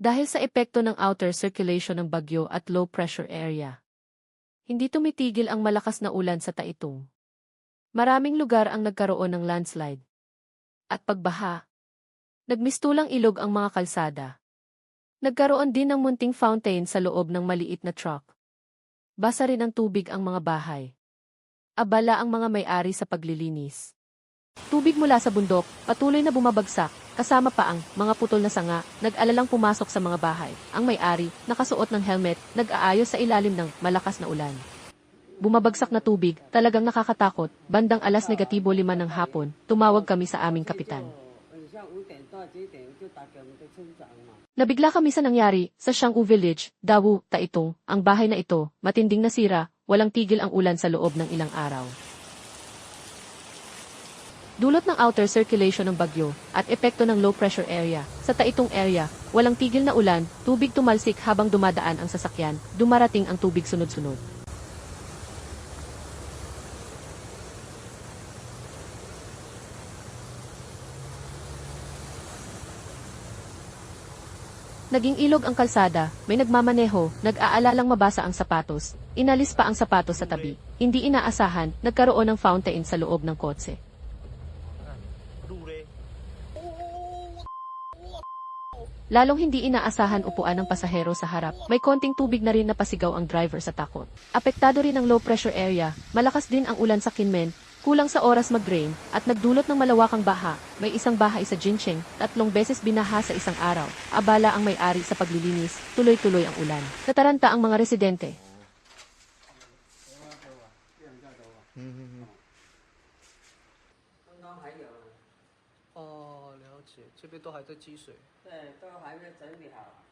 Dahil sa epekto ng outer circulation ng bagyo at low pressure area. Hindi tumitigil ang malakas na ulan sa Taitong. Maraming lugar ang nagkaroon ng landslide. At pagbaha. Nagmistulang ilog ang mga kalsada. Nagkaroon din ng munting fountain sa loob ng maliit na truck. Basa rin ang tubig ang mga bahay. Abala ang mga may-ari sa paglilinis. Tubig mula sa bundok, patuloy na bumabagsak, kasama pa ang mga putol na sanga, nag-alalang pumasok sa mga bahay. Ang may-ari, nakasuot ng helmet, nag-aayos sa ilalim ng malakas na ulan. Bumabagsak na tubig, talagang nakakatakot, bandang alas negatibo lima ng hapon, tumawag kami sa aming kapitan. Nabigla kami sa nangyari, sa Xianggu Village, Dawu, Taitong, ang bahay na ito, matinding nasira, walang tigil ang ulan sa loob ng ilang araw. Dulot ng outer circulation ng bagyo at epekto ng low pressure area. Sa Taitong area, walang tigil na ulan, tubig tumalsik habang dumadaan ang sasakyan, dumarating ang tubig sunod-sunod. Naging ilog ang kalsada, may nagmamaneho, nag-aalalang mabasa ang sapatos, inalis pa ang sapatos sa tabi. Hindi inaasahan, nagkaroon ng fountain sa loob ng kotse. Lalong hindi inaasahan upuan ng pasahero sa harap, may konting tubig na rin na pasigaw ang driver sa takot. Apektado rin ang low pressure area, malakas din ang ulan sa Kinmen, kulang sa oras mag-rain, at nagdulot ng malawakang baha, may isang bahay sa Jincheng, tatlong beses binaha sa isang araw, abala ang may-ari sa paglilinis, tuloy-tuloy ang ulan. Nataranta ang mga residente. Mm-hmm. 哦，了解，这边都还在积水。对，都还没整理好。